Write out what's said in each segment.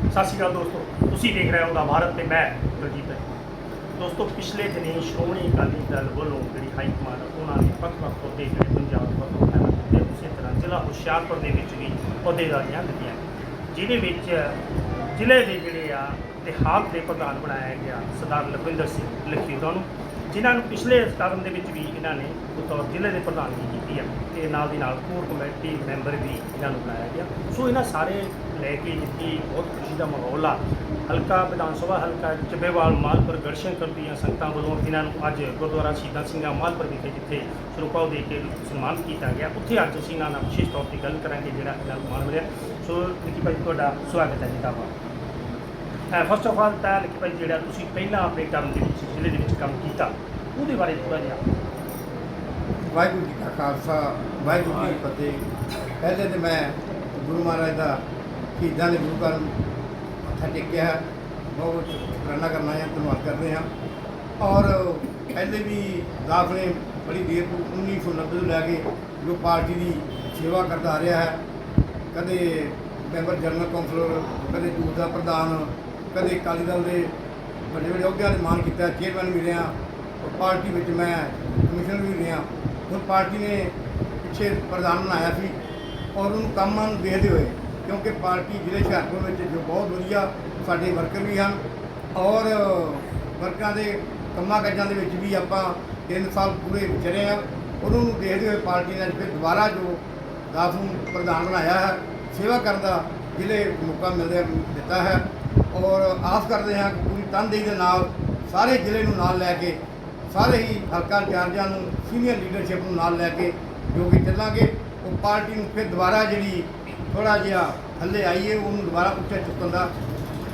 ਸਤਿ ਸ਼੍ਰੀ ਅਕਾਲ ਦੋਸਤੋ, ਤੁਸੀਂ ਦੇਖ ਰਹੇ ਹੋ ਦਾ ਭਾਰਤ ਤੇ ਮੈਂ ਬਲਜੀਤ ਹਾਂ ਦੋਸਤੋ, ਪਿਛਲੇ ਦਿਨੀ ਸ਼੍ਰੋਮਣੀ ਅਕਾਲੀ ਦਲ ਵੱਲੋਂ ਜਿਹੜੀ ਹਾਈ ਕਮਾਂਡ, ਉਹਨਾਂ ਨੇ ਵੱਖ-ਵੱਖ ਅਹੁਦੇ ਜਿਹੜੇ ਪੰਜਾਬ ਵੱਲੋਂ ਐਲਾਨ ਉਸੇ ਤਰ੍ਹਾਂ ਜ਼ਿਲ੍ਹਾ ਹੁਸ਼ਿਆਰਪੁਰ ਦੇ ਵਿੱਚ ਵੀ ਅਹੁਦੇਦਾਰੀਆਂ ਦਿੱਤੀਆਂ। ਜਿਹਦੇ ਵਿੱਚ ਜ਼ਿਲ੍ਹੇ ਦੇ ਜਿਹੜੇ ਆ ਇਤਿਹਾਸ ਦੇ ਪ੍ਰਧਾਨ ਬਣਾਇਆ ਗਿਆ ਸਰਦਾਰ ਲਖਵਿੰਦਰ ਸਿੰਘ ਲਖੀਰਾ ਨੂੰ। ਜਿਨ੍ਹਾਂ ਨੂੰ ਪਿਛਲੇ ਕਦਮ ਦੇ ਵਿੱਚ ਵੀ ਇਹਨਾਂ ਨੇ ਬਤੌਰ ਜ਼ਿਲ੍ਹੇ ਦੇ ਪ੍ਰਧਾਨਗੀ ਕੀਤੀ ਆ, ਤੇ ਨਾਲ ਦੀ ਨਾਲ ਕੋਰ ਕਮੇਟੀ ਮੈਂਬਰ ਵੀ ਇਹਨਾਂ ਨੂੰ ਬਣਾਇਆ ਗਿਆ। ਸੋ ਇਹਨਾਂ ਸਾਰੇ ਲੈ ਕੇ ਜਿੱਥੇ ਬਹੁਤ ਖੁਸ਼ੀ ਦਾ ਮਾਹੌਲ ਆ। ਹਲਕਾ ਵਿਧਾਨ ਸਭਾ ਹਲਕਾ ਚੱਬੇਵਾਲ ਮਾਲਪੁਰ, ਗੜਸ਼ੰਕਰ ਦੀਆਂ ਸੰਗਤਾਂ ਵੱਲੋਂ ਇਹਨਾਂ ਨੂੰ ਅੱਜ ਗੁਰਦੁਆਰਾ ਸ਼ਹੀਦਾਂ ਸਿੰਘਾਂ ਮਾਲਪੁਰ ਵਿਖੇ ਜਿੱਥੇ ਸਰੂਪਾਓ ਦੇ ਕੇ ਸਨਮਾਨ ਕੀਤਾ ਗਿਆ। ਉੱਥੇ ਅੱਜ ਅਸੀਂ ਇਹਨਾਂ ਨਾਲ ਵਿਸ਼ੇਸ਼ ਤੌਰ ਤੇ ਗੱਲ ਕਰਾਂਗੇ, ਜਿਹੜਾ ਇਹਨਾਂ ਨੂੰ ਮਾਣ ਮਿਲਿਆ। ਸੋ ਲਿਖੀ ਭਾਈ, ਤੁਹਾਡਾ ਸਵਾਗਤ ਹੈ ਜੀ ਦਾ ਫਸਟ ਆਫ ਆਲ ਤਾਂ ਲਿਖੀ ਭਾਈ, ਜਿਹੜਾ ਤੁਸੀਂ ਪਹਿਲਾਂ ਆਪਣੇ ਕੰਮ ਦੇ ਵਿੱਚ ਜ਼ਿਲ੍ਹੇ ਦੇ ਵਿੱਚ ਕੰਮ ਕੀਤਾ, ਉਹਦੇ ਬਾਰੇ ਥੋੜਾ ਜਿਹਾ। ਵਾਹਿਗੁਰੂ ਜੀ ਕਾ ਖਾਲਸਾ, ਵਾਹਿਗੁਰੂ ਜੀ ਕੀ ਫਤਿਹ। ਪਹਿਲੇ ਤੇ ਮੈਂ ਗੁਰੂ ਮਹਾਰਾਜ ਦਾ ਸ਼ਹੀਦਾਂ ਦੇ ਗੁਰੂ ਘਰ ਮੱਥਾ ਟੇਕਿਆ। ਹੈ। ਬਹੁਤ ਸ਼ੁਕਰਾਨਾ ਕਰਨਾ ਹੈ, ਧੰਨਵਾਦ ਕਰਦੇ ਹਾਂ। ਔਰ ਪਹਿਲੇ ਵੀ ਦਾਸ ਨੇ ਬੜੀ ਦੇਰ ਤੋਂ 1990 ਤੋਂ ਲੈ ਕੇ ਜੋ ਪਾਰਟੀ ਦੀ ਸੇਵਾ ਕਰਦਾ ਆ ਰਿਹਾ ਹੈ, ਕਦੇ ਮੈਂਬਰ ਜਨਰਲ ਕੌਂਸਲਰ, ਕਦੇ ਦੂਰ ਦਾ ਪ੍ਰਧਾਨ, ਕਦੇ ਅਕਾਲੀ ਦਲ ਦੇ ਵੱਡੇ ਵੱਡੇ ਅਹੁਦਿਆਂ ਦੇ ਮਾਨ ਕੀਤਾ ਚੇਅਰਮੈਨ ਵੀ ਰਿਹਾ, ਔਰ ਪਾਰਟੀ ਵਿੱਚ ਮੈਂ ਕਮਿਸ਼ਨਰ ਵੀ ਰਿਹਾ। ਹੁਣ ਪਾਰਟੀ ਨੇ ਪਿੱਛੇ ਪ੍ਰਧਾਨ ਬਣਾਇਆ ਸੀ ਔਰ ਉਹਨੂੰ ਕੰਮਾਂ ਨੂੰ ਦੇਖਦੇ ਹੋਏ, ਕਿਉਂਕਿ ਪਾਰਟੀ ਜ਼ਿਲ੍ਹੇ ਹੁਸ਼ਿਆਰਪੁਰ ਵਿੱਚ ਜੋ ਬਹੁਤ ਵਧੀਆ ਸਾਡੇ ਵਰਕਰ ਵੀ ਹਨ, ਔਰ ਵਰਕਰਾਂ ਦੇ ਕੰਮਾਂ ਕਾਜਾਂ ਦੇ ਵਿੱਚ ਵੀ ਆਪਾਂ 3 ਸਾਲ ਪੂਰੇ ਵਿਚਰੇ ਆ ਉਹਨਾਂ ਨੂੰ ਦੇਖਦੇ ਹੋਏ ਪਾਰਟੀ ਨੇ ਅੱਜ ਫਿਰ ਦੁਬਾਰਾ ਜੋ ਦਾਸ ਨੂੰ ਪ੍ਰਧਾਨ ਬਣਾਇਆ ਹੈ, ਸੇਵਾ ਕਰਨ ਦਾ ਜ਼ਿਲ੍ਹੇ ਮੌਕਾ ਮਿਲਦਾ ਦਿੱਤਾ ਹੈ, ਔਰ ਆਸ ਕਰਦੇ ਹਾਂ ਤਨਦੇਹੀ ਦੇ ਨਾਲ ਸਾਰੇ ਜ਼ਿਲ੍ਹੇ ਨੂੰ ਨਾਲ ਲੈ ਕੇ, ਸਾਰੇ ਹੀ ਹਲਕਾ ਇੰਚਾਰਜਾਂ ਨੂੰ ਸੀਨੀਅਰ ਲੀਡਰਸ਼ਿਪ ਨੂੰ ਨਾਲ ਲੈ ਕੇ ਜੋ ਕਿ ਚੱਲਾਂਗੇ, ਉਹ ਪਾਰਟੀ ਨੂੰ ਫਿਰ ਦੁਬਾਰਾ ਜਿਹੜੀ ਥੋੜਾ ਜਿਹਾ ਥੱਲੇ ਆਈਏ, ਉਹਨੂੰ ਦੁਬਾਰਾ ਉੱਤੇ ਚੁੱਕਣ ਦਾ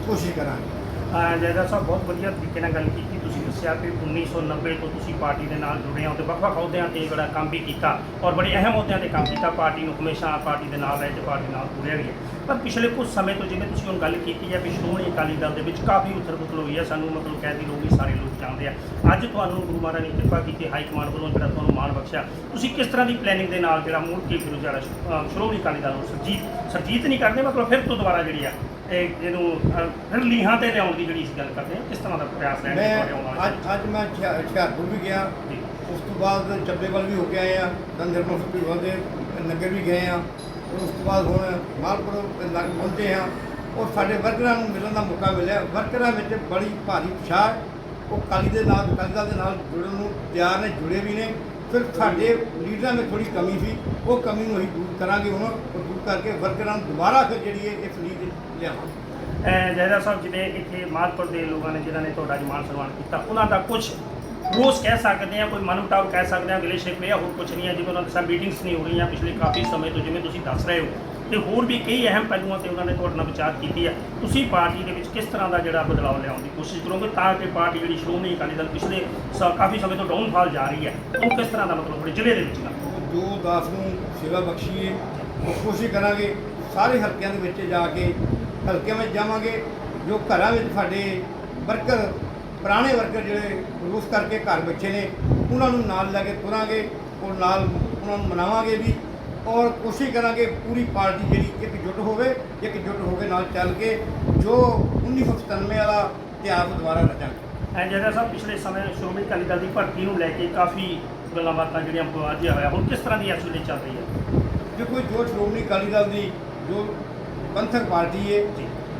ਕੋਸ਼ਿਸ਼ ਕਰਾਂਗੇ। ਅਹ ਜੈਦਾ ਸਾਹਿਬ, ਬਹੁਤ ਵਧੀਆ ਤਰੀਕੇ ਨਾਲ ਗੱਲ ਕੀਤੀ ਤੁਸੀਂ। ਦੱਸਿਆ ਕਿ 1990 ਤੋਂ ਤੁਸੀਂ ਪਾਰਟੀ ਦੇ ਨਾਲ ਜੁੜੇ ਹੋ ਤੇ ਵੱਖ-ਵੱਖ ਅਹੁਦਿਆਂ ਤੇ ਬੜਾ ਕੰਮ ਵੀ ਕੀਤਾ ਔਰ ਬੜੇ ਅਹਿਮ ਅਹੁਦਿਆਂ ਤੇ ਕੰਮ ਕੀਤਾ ਪਾਰਟੀ ਨੂੰ ਹਮੇਸ਼ਾ ਪਾਰਟੀ ਦੇ ਨਾਲ ਰਹੇ ਤੇ ਪਾਰਟੀ ਨਾਲ ਜੁੜਿਆ ਵੀ ਹੈ। ਪਰ ਪਿਛਲੇ ਕੁਝ ਸਮੇਂ ਤੋਂ ਜਿਵੇਂ ਤੁਸੀਂ ਹੁਣ ਗੱਲ ਕੀਤੀ ਹੈ ਵੀ ਸ਼੍ਰੋਮਣੀ ਅਕਾਲੀ ਦਲ ਦੇ ਵਿੱਚ ਕਾਫੀ ਉਥਲ-ਪੁਥਲ ਹੋਈ ਹੈ ਸਾਨੂੰ ਮਤਲਬ ਕਹਿ ਦੀ ਲੋਕ ਸਾਰੇ ਲੋਕ ਜਾਣਦੇ ਆ। ਅੱਜ ਤੁਹਾਨੂੰ ਗੁਰੂ ਮਹਾਰਾਜ ਨੇ ਕਿਰਪਾ ਕੀਤੀ ਹਾਈ ਕਮਾਂਡ ਵੱਲੋਂ ਜਿਹੜਾ ਤੁਹਾਨੂੰ ਮਾਣ ਬਖਸ਼ਿਆ। ਤੁਸੀਂ ਕਿਸ ਤਰ੍ਹਾਂ ਦੀ ਪਲੈਨਿੰਗ ਦੇ ਨਾਲ ਜਿਹੜਾ ਮੁੜ ਕੇ ਗੁਰੂ ਜਿਹੜਾ ਸ਼੍ਰੋਮਣੀ ਅਕਾਲੀ ਦਲ ਨੂੰ ਸਰਜੀਤ ਸਰਜੀਤ ਨਹੀਂ ਕਰਦੇ ਮਤਲਬ ਫਿਰ ਤੋਂ ਦੁਬਾਰਾ ਜਿਹੜੀ ਆ ਇਹ ਜਿਹਨੂੰ ਫਿਰ ਲੀਹਾਂ ਤੇ ਲਿਆਉਣ ਦੀ ਜਿਹੜੀ ਅਸੀਂ ਗੱਲ ਕਰਦੇ ਹਾਂ ਕਿਸ ਤਰ੍ਹਾਂ ਦਾ ਪ੍ਰਯਾਸ ਰਹਿਣ ਆਉਣ ਵਾਲੇ ਅੱਜ ਅੱਜ ਮੈਂ ਹੁਸ਼ਿਆ- ਹੁਸ਼ਿਆਰਪੁਰ ਵੀ ਗਿਆ। ਉਸ ਤੋਂ ਬਾਅਦ ਚੱਬੇਵਾਲ ਵੀ ਹੋ ਕੇ ਆਏ ਆ। ਤਾਂ ਨਿਰਮਲ ਸਿੰਘ ਦੇ ਨਗਰ ਵੀ ਗਏ ਆ। ਉਸ ਤੋਂ ਬਾਅਦ ਹੁਣ ਮਾਲਪੁਰ ਲੱਗ ਪਹੁੰਚੇ ਆ। ਔਰ ਸਾਡੇ ਵਰਕਰਾਂ ਨੂੰ ਮਿਲਣ ਦਾ ਮੌਕਾ ਮਿਲਿਆ। ਵਰਕਰਾਂ ਵਿੱਚ ਬੜੀ ਭਾਰੀ ਉਤਸ਼ਾਹ। ਉਹ ਕਾਲੀ ਦੇ ਨਾਲ ਅਕਾਲੀ ਦਲ ਦੇ ਨਾਲ ਜੁੜਨ ਨੂੰ ਤਿਆਰ ਨੇ ਜੁੜੇ ਵੀ ਨੇ। ਫਿਰ ਸਾਡੇ ਲੀਡਰਾਂ ਵਿੱਚ ਥੋੜੀ ਕਮੀ ਸੀ। ਉਹ ਕਮੀ ਨੂੰ ਅਸੀਂ ਦੂਰ ਕਰਾਂਗੇ ਹੁਣ। ਉਹ ਦੂਰ ਕਰਕੇ ਵਰਕਰਾਂ ਨੂੰ ਦੁਬਾਰਾ ਫਿਰ ਜਿਹੜੀ ਹੈ ਇਸ ਲੀਡ ਲਿਆਵਾਂਗੇ। ਜੈਦਾ ਸਾਹਿਬ ਜਿਹੜੇ ਇੱਥੇ ਮਾਲਪੁਰ ਦੇ ਲੋਕਾਂ ਨੇ, ਜਿਨ੍ਹਾਂ ਨੇ ਤੁਹਾਡਾ ਜਮਾਨ ਸਨਮਾਨ ਕੀਤਾ, ਉਹਨਾਂ ਦਾ ਕੁਝ ਰੋਸ ਕਹਿ ਸਕਦੇ ਆ ਕੋਈ ਮਨਮਟਾਵ ਕਹਿ ਸਕਦੇ ਆ ਗਿਲੇ ਸ਼ਿਕਵੇ ਆ ਹੋਰ ਕੁਝ ਨਹੀਂ ਹੈ, ਜਿਵੇਂ ਉਹਨਾਂ ਦੇ ਸਾਹ ਮੀਟਿੰਗਸ ਨਹੀਂ ਹੋ ਰਹੀਆਂ ਪਿਛਲੇ ਕਾਫੀ ਸਮੇਂ ਤੋਂ, ਜਿਵੇਂ ਤੁਸੀਂ ਦੱਸ ਰਹੇ ਹੋ। ਤੇ ਹੋਰ ਵੀ ਕਈ ਅਹਿਮ ਪਹਿਲੂਆਂ ਤੇ ਉਹਨਾਂ ਨੇ ਤੁਹਾਡੇ ਨਾਲ ਵਿਚਾਰ ਕੀਤੀ ਹੈ। ਤੁਸੀਂ ਪਾਰਟੀ ਦੇ ਵਿੱਚ ਕਿਸ ਤਰ੍ਹਾਂ ਦਾ ਜਿਹੜਾ ਬਦਲਾਅ ਲਿਆਉਣ ਦੀ ਕੋਸ਼ਿਸ਼ ਕਰੋਗੇ? ਤਾਂ ਕਿ ਪਾਰਟੀ ਜਿਹੜੀ ਸ਼੍ਰੋਮਣੀ ਅਕਾਲੀ ਦਲ ਪਿਛਲੇ ਸ- ਕਾਫੀ ਸਮੇਂ ਤੋਂ ਡਾਊਨਫਾਲ ਜਾ ਰਹੀ ਹੈ। ਉਹ ਕਿਸ ਤਰ੍ਹਾਂ ਦਾ ਮਤਲਬ ਆਪਣੇ ਜ਼ਿਲ੍ਹੇ ਦੇ ਵਿੱਚ ਨਾ ਜੋ ਦਾਸ ਨੂੰ ਸੇਵਾ ਬਖਸ਼ੀਏ, ਉਹ ਕੋਸ਼ਿਸ਼ ਕਰਾਂਗੇ, ਸਾਰੇ ਹਲਕਿਆਂ ਦੇ ਵਿੱਚ ਜਾ ਕੇ ਹਲਕਿਆਂ ਵਿੱਚ ਜਾਵਾਂਗੇ ਜੋ ਘਰਾਂ ਵਿੱਚ ਸਾਡੇ ਵਰਕਰ ਪੁਰਾਣੇ ਵਰਕਰ ਜਿਹੜੇ ਰੂਸ ਕਰਕੇ ਘਰ ਬੱਚੇ ਨੇ ਉਹਨਾਂ ਨੂੰ ਨਾਲ ਲੈ ਕੇ ਤੁਰਾਂਗੇ ਔਰ ਨਾਲ ਉਹਨਾਂ ਨੂੰ ਮਨਾਵਾਂਗੇ ਵੀ ਔਰ ਕੋਸ਼ਿਸ਼ ਕਰਾਂਗੇ ਪੂਰੀ ਪਾਰਟੀ ਜਿਹੜੀ ਇਕਜੁੱਟ ਹੋਵੇ ਇਕਜੁੱਟ ਹੋ ਕੇ ਨਾਲ ਚੱਲ ਕੇ ਜੋ 1997 ਵਾਲਾ ਇਤਿਹਾਸ ਦੁਬਾਰਾ ਰਚਾਂਗੇ। ਐਂ ਜਿਹੜਾ ਸਾਹਿਬ ਪਿਛਲੇ ਸਮੇਂ ਸ਼੍ਰੋਮਣੀ ਅਕਾਲੀ ਦਲ ਦੀ ਭਰਤੀ ਨੂੰ ਲੈ ਕੇ ਕਾਫੀ ਗੱਲਾਂ ਬਾਤਾਂ ਜਿਹੜੀਆਂ ਵਾਜਿਆ ਹੋਇਆ ਹੁਣ ਕਿਸ ਤਰ੍ਹਾਂ ਦੀ ਵੇਲੇ ਚੱਲ ਰਹੀ ਹੈ? ਦੇਖੋ ਜੋ ਸ਼੍ਰੋਮਣੀ ਅਕਾਲੀ ਦਲ ਦੀ ਜੋ ਪੰਥਕ ਪਾਰਟੀ ਹੈ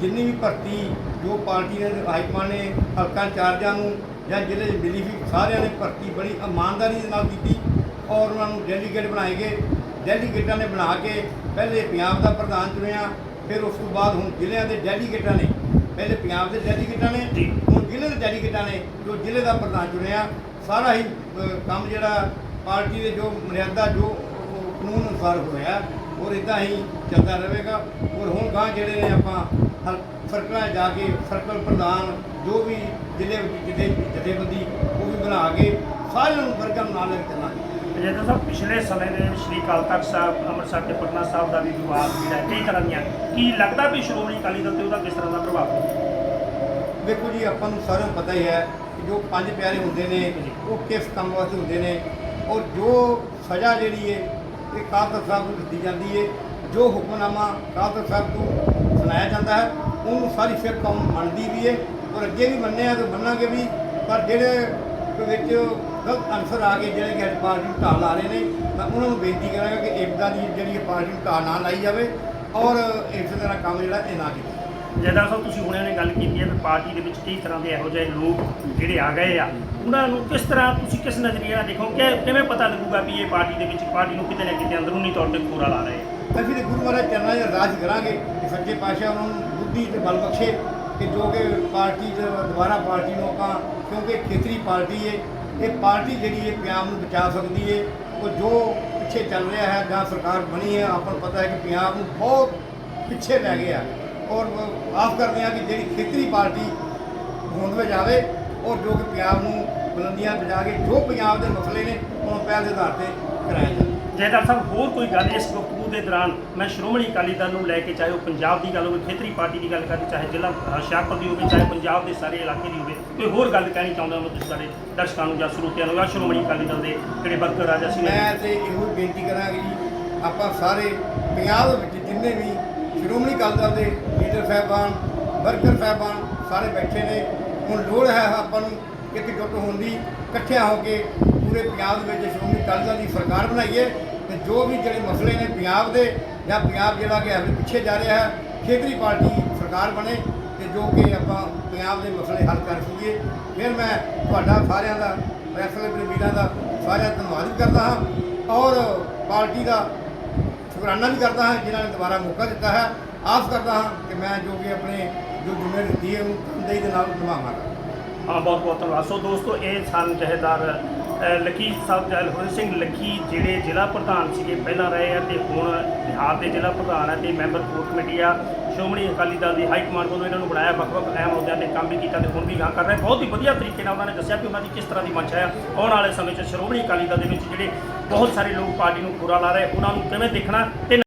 ਜਿੰਨੀ ਵੀ ਭਰਤੀ ਜੋ ਪਾਰਟੀ ਨੇ ਹਾਈਕਮਾਂਡ ਨੇ ਹਲਕਾ ਇੰਚਾਰਜਾਂ ਨੂੰ ਜਾਂ ਜ਼ਿਲ੍ਹੇ 'ਚ ਮਿਲੀ ਸੀ ਸਾਰਿਆਂ ਨੇ ਭਰਤੀ ਬੜੀ ਇਮਾਨਦਾਰੀ ਦੇ ਨਾਲ ਕੀਤੀ ਔਰ ਉਹਨਾਂ ਨੂੰ ਡੈਲੀਗੇਟ ਬਣਾਏ ਗਏ। ਡੈਲੀਗੇਟਾਂ ਨੇ ਬਣਾ ਕੇ ਪਹਿਲੇ ਪੰਜਾਬ ਦਾ ਪ੍ਰਧਾਨ ਚੁਣਿਆ ਫਿਰ ਉਸ ਤੋਂ ਬਾਅਦ ਹੁਣ ਜ਼ਿਲ੍ਹਿਆਂ ਦੇ ਡੈਲੀਗੇਟਾਂ ਨੇ। ਪਹਿਲੇ ਪੰਜਾਬ ਦੇ ਡੈਲੀਗੇਟਾਂ ਨੇ। ਹੁਣ ਜ਼ਿਲ੍ਹੇ ਦੇ ਡੈਲੀਗੇਟਾਂ ਨੇ ਜੋ ਜ਼ਿਲ੍ਹੇ ਦਾ ਪ੍ਰਧਾਨ ਚੁਣਿਆ। ਸਾਰਾ ਹੀ ਕੰਮ ਜਿਹੜਾ ਪਾਰਟੀ ਦੇ ਜੋ ਮਰਿਆਦਾ ਜੋ ਕਾਨੂੰਨ ਅਨੁਸਾਰ ਹੋਇਆ ਔਰ ਇਦਾਂ ਹੀ ਚੱਲਦਾ ਰਹੇਗਾ। ਔਰ ਹੁਣ ਗਾਂ ਜਿਹੜੇ ਨੇ ਆਪਾਂ ਹਲ ਸਰਕਲਾਂ ਜਾ ਕੇ ਸਰਕਲ ਪ੍ਰਧਾਨ ਜੋ ਵੀ ਜ਼ਿਲ੍ਹੇ ਜਿਹਦੇ ਜਥੇਬੰਦੀ ਉਹ ਵੀ ਬਣਾ ਕੇ ਸਾਰਿਆਂ ਨੂੰ ਵਰਗਾਂ ਨਾਲ ਲੈ ਕੇ ਚੱਲਾਂਗੇ। ਜਿਹੜਾ ਸਾਹਿਬ ਪਿਛਲੇ ਸਮੇਂ ਦੇ ਸ਼੍ਰੀ ਅਕਾਲ ਤਖਤ ਸਾਹਿਬ ਅੰਮ੍ਰਿਤਸਰ ਤੇ ਪਟਨਾ ਸਾਹਿਬ ਦਾ ਵੀ ਵਿਵਾਦ ਜਿਹੜਾ ਹੈ, ਕਈ ਤਰ੍ਹਾਂ ਦੀਆਂ ਕੀ ਲੱਗਦਾ ਵੀ ਸ਼੍ਰੋਮਣੀ ਅਕਾਲੀ ਦਲ ਤੇ ਉਹਦਾ ਕਿਸ ਤਰ੍ਹਾਂ ਦਾ ਪ੍ਰਭਾਵ ਪਊ? ਦੇਖੋ ਜੀ ਆਪਾਂ ਨੂੰ ਸਾਰਿਆਂ ਨੂੰ ਪਤਾ ਹੀ ਹੈ ਕਿ ਜੋ ਪੰਜ ਪਿਆਰੇ ਹੁੰਦੇ ਨੇ ਉਹ ਕਿਸ ਕੰਮ ਵਾਸਤੇ ਹੁੰਦੇ ਨੇ ਔਰ ਜੋ ਸਜ਼ਾ ਜਿਹੜੀ ਹੈ ਇਹ ਕਾਤਲ ਸਾਹਿਬ ਨੂੰ ਦਿੱਤੀ ਜਾਂਦੀ ਹੈ ਜੋ ਹੁਕਮਨਾਮਾ ਕਾਤਲ ਸਾਹਿਬ ਤੋਂ ਸੁਣਾਇਆ ਜਾਂਦਾ ਹੈ, ਉਹਨੂੰ ਸਾਰੀ ਸਿੱਖ ਕੌਮ ਮੰਨਦੀ ਵੀ ਹੈ ਔਰ ਅੱਗੇ ਵੀ ਮੰਨਿਆ ਤੇ ਮੰਨਾਂਗੇ ਵੀ, ਪਰ ਜਿਹੜੇ ਵਿੱਚ ਗਲਤ ਅਨਸਰ ਆ ਗਏ, ਜਿਹੜੇ ਕਿ ਅੱਜ ਪਾਰਟੀ ਨੂੰ ਢਾਲ ਲਾ ਰਹੇ ਨੇ ਮੈਂ ਉਹਨਾਂ ਨੂੰ ਬੇਨਤੀ ਕਰਾਂਗਾ ਕਿ ਇਬਦਾ ਦੀ ਜਿਹੜੀ ਪਾਰਟੀ ਨੂੰ ਢਾਲ ਨਾ ਲਾਈ ਜਾਵੇ, ਔਰ ਇਸ ਤਰ੍ਹਾਂ ਕੰਮ ਜਿਹੜਾ ਇਹ ਨਾ ਕੀਤਾ ਜੈਦਾਰ ਸਾਹਿਬ, ਤੁਸੀਂ ਹੁਣੇ ਨੇ ਗੱਲ ਕੀਤੀ ਹੈ ਕਿ ਪਾਰਟੀ ਦੇ ਵਿੱਚ ਕਈ ਤਰ੍ਹਾਂ ਦੇ ਇਹੋ ਜਿਹੇ ਲੋਕ ਜਿਹੜੇ ਆ ਗਏ ਆ। ਉਹਨਾਂ ਨੂੰ ਕਿਸ ਤਰ੍ਹਾਂ ਤੁਸੀਂ ਕਿਸ ਨਜ਼ਰੀਏ ਨਾਲ ਦੇਖੋ ਕਿ ਕਿਵੇਂ ਪਤਾ ਲੱਗੂਗਾ ਵੀ ਇਹ ਪਾਰਟੀ ਦੇ ਵਿੱਚ, ਪਾਰਟੀ ਨੂੰ ਕਿਤੇ ਨਾ ਕਿਤੇ ਅੰਦਰੂਨੀ ਤੌਰ ਤੇ ਖੋਰਾ ਲਾ ਰਹੇ ਆ? ਅਸੀਂ ਤੇ ਗੁਰੂ ਮਹਾਰਾਜ ਚਰਨਾਂ 'ਚ ਅਰਦਾਸ ਕਰਾਂਗੇ ਕਿ ਸੱਚੇ ਪਾਤਸ਼ਾਹ ਉਹਨਾਂ ਨੂੰ ਬੁੱਧੀ ਤੇ ਬਲ ਬਖਸ਼ੇ ਕਿ ਜੋ ਕਿ ਪਾਰਟੀ ਦੇ ਦੁਬਾਰਾ ਪਾਰਟੀ ਨੂੰ ਆਪਾਂ, ਕਿਉਂਕਿ ਖੇਤਰੀ ਪਾਰਟੀ ਹੈ ਇਹ ਪਾਰਟੀ ਜਿਹੜੀ ਹੈ ਪੰਜਾਬ ਨੂੰ ਬਚਾ ਸਕਦੀ ਹੈ ਉਹ ਜੋ ਪਿੱਛੇ ਚੱਲ ਰਿਹਾ ਹੈ, ਜਾਂ ਸਰਕਾਰ ਬਣੀ ਹੈ, ਆਪਾਂ ਨੂੰ ਪਤਾ ਹੈ ਕਿ ਪੰਜਾਬ ਨੂੰ ਬਹੁਤ ਪਿੱਛੇ ਲੈ ਗਿਆ। ਔਰ ਆਸ ਕਰਦੇ ਹਾਂ ਕਿ ਜਿਹੜੀ ਖੇਤਰੀ ਪਾਰਟੀ ਹੋਂਦ ਵਿੱਚ ਆਵੇ ਔਰ ਜੋ ਕਿ ਪੰਜਾਬ ਨੂੰ ਬੁਲੰਦੀਆਂ ਬਜਾ ਕੇ ਜੋ ਪੰਜਾਬ ਦੇ ਮਸਲੇ ਨੇ ਉਹਨੂੰ ਪਹਿਲ ਦੇ ਆਧਾਰ ਤੇ ਕਰਾਇਆ ਜਾਵੇ। ਜੈਦਾਰ ਸਾਹਿਬ ਹੋਰ ਕੋਈ ਗੱਲ ਇਸ ਗੁਫ਼ਤਗੂ ਦੇ ਦੌਰਾਨ? ਮੈਂ ਸ਼੍ਰੋਮਣੀ ਅਕਾਲੀ ਦਲ ਨੂੰ ਲੈ ਕੇ ਚਾਹੇ ਉਹ ਪੰਜਾਬ ਦੀ ਗੱਲ ਹੋਵੇ ਖੇਤਰੀ ਪਾਰਟੀ ਦੀ ਗੱਲ ਕਰਦੇ ਚਾਹੇ ਜ਼ਿਲ੍ਹਾ ਹੁਸ਼ਿਆਰਪੁਰ ਦੀ ਹੋਵੇ ਚਾਹੇ ਪੰਜਾਬ ਦੇ ਸਾਰੇ ਇਲਾਕੇ ਦੀ ਹੋਵੇ ਕੋਈ ਹੋਰ ਗੱਲ ਕਹਿਣੀ ਚਾਹੁੰਦਾ ਹਾਂ ਤੁਸੀਂ ਸਾਡੇ ਦਰਸ਼ਕਾਂ ਨੂੰ ਜਾਂ ਸਰੋਤਿਆਂ ਨੂੰ ਜਾਂ ਸ਼੍ਰੋਮਣੀ ਅਕਾਲੀ ਦਲ ਦੇ ਜਿਹੜੇ ਵਰਕਰ ਆ ਜਾਂ ਸੀ? ਮੈਂ ਤੇ ਇਹੋ ਬੇਨਤੀ ਕਰਾਂਗੀ ਜੀ ਆਪਾਂ ਸਾਰੇ ਪੰਜਾਬ ਵਿੱਚ ਜਿੰਨੇ ਵੀ ਸ਼੍ਰੋਮਣੀ ਅਕਾਲੀ ਦਲ ਦੇ ਲੀਡਰ ਸਾਹਿਬਾਨ, ਵਰਕਰ ਸਾਹਿਬਾਨ ਸਾਰੇ ਬੈਠੇ ਨੇ। ਹੁਣ ਲੋੜ ਹੈ ਆਪਾਂ ਨੂੰ ਇਕਜੁੱਟ ਹੋਣ ਦੀ, ਇਕੱਠਿਆਂ ਹੋ ਕੇ ਪੂਰੇ ਪੰਜਾਬ ਦੇ ਵਿੱਚ ਸ਼੍ਰੋਮਣੀ ਅਕਾਲੀ ਦਲ ਦੀ ਸਰਕਾਰ ਬਣਾਈਏ ਤੇ ਜੋ ਵੀ ਜਿਹੜੇ ਮਸਲੇ ਨੇ ਪੰਜਾਬ ਦੇ ਜਾਂ ਪੰਜਾਬ ਜਿਹੜਾ ਕਿ ਹਲੇ ਪਿੱਛੇ ਜਾ ਰਿਹਾ ਹੈ, ਖੇਤਰੀ ਪਾਰਟੀ ਸਰਕਾਰ ਬਣੇ ਤੇ ਜੋ ਕਿ ਆਪਾਂ ਪੰਜਾਬ ਦੇ ਮਸਲੇ ਹੱਲ ਕਰ ਸਕੀਏ। ਫਿਰ ਮੈਂ ਤੁਹਾਡਾ ਸਾਰਿਆਂ ਦਾ ਫੈਸਲੇ ਵੀਰਾਂ ਦਾ ਸਾਰਿਆਂ ਦਾ ਧੰਨਵਾਦ ਕਰਦਾ ਹਾਂ ਔਰ ਪਾਰਟੀ ਦਾ ਸ਼ੁਕਰਾਨਾ ਵੀ ਕਰਦਾ ਹਾਂ, ਜਿਨ੍ਹਾਂ ਨੇ ਦੁਬਾਰਾ ਮੌਕਾ ਦਿੱਤਾ ਹੈ। ਆਸ ਕਰਦਾ ਹਾਂ ਕਿ ਮੈਂ ਜੋ ਕਿ ਆਪਣੇ ਜੋ ਜ਼ਿੰਮੇਵਾਰੀ ਦਿੱਤੀ ਹੈ ਉਹਨੂੰ ਤਨਦੇਹੀ ਦੇ ਨਾਲ ਨਿਭਾਵਾਂਗਾ। ਹਾਂ ਬਹੁਤ ਬਹੁਤ ਧੰਨਵਾਦ। ਸੋ ਦੋਸਤੋ, ਇਹ ਸਨ ਜਹੇਦਾਰ ਲਕੀ ਸਾਹਿਬ ਜਲਹੋਰ ਸਿੰਘ ਲੱਕੀ ਜਿਹੜੇ ਜ਼ਿਲ੍ਹਾ ਪ੍ਰਧਾਨ ਸੀਗੇ, ਪਹਿਲਾਂ ਰਹੇ ਆ ਤੇ ਹੁਣ ਬਿਹਾਰ ਦੇ ਜ਼ਿਲ੍ਹਾ ਪ੍ਰਧਾਨ ਆ ਤੇ ਮੈਂਬਰ ਕੋਰ ਕਮੇਟੀ ਆ। ਸ਼੍ਰੋਮਣੀ ਅਕਾਲੀ ਦਲ ਦੀ ਹਾਈ ਕਮਾਂਡ ਵੱਲੋਂ ਇਹਨਾਂ ਨੂੰ ਬਣਾਇਆ ਵੱਖ-ਵੱਖ ਅਹਿਮ ਅਹੁਦਿਆਂ ਤੇ ਕੰਮ ਵੀ ਕੀਤਾ ਤੇ ਹੁਣ ਵੀ ਗਾਂ ਕਰ ਰਹੇ ਬਹੁਤ ਹੀ ਵਧੀਆ ਤਰੀਕੇ ਨਾਲ ਉਹਨਾਂ ਨੇ ਦੱਸਿਆ ਕਿ ਉਹਨਾਂ ਦੀ ਕਿਸ ਤਰ੍ਹਾਂ ਦੀ ਮੰਸ਼ਾ ਆ। ਆਉਣ ਵਾਲੇ ਸਮੇਂ 'ਚ ਸ਼੍ਰੋਮਣੀ ਅਕਾਲੀ ਦਲ ਦੇ ਵਿੱਚ ਜਿਹੜੇ ਬਹੁਤ ਸਾਰੇ ਲੋਕ ਪਾਰਟੀ ਨੂੰ ਬੁਰਾ ਲਾ ਰਹੇ ਉਹਨਾਂ ਨੂੰ ਕਿਵੇਂ ਦੇਖਣਾ ਤੇ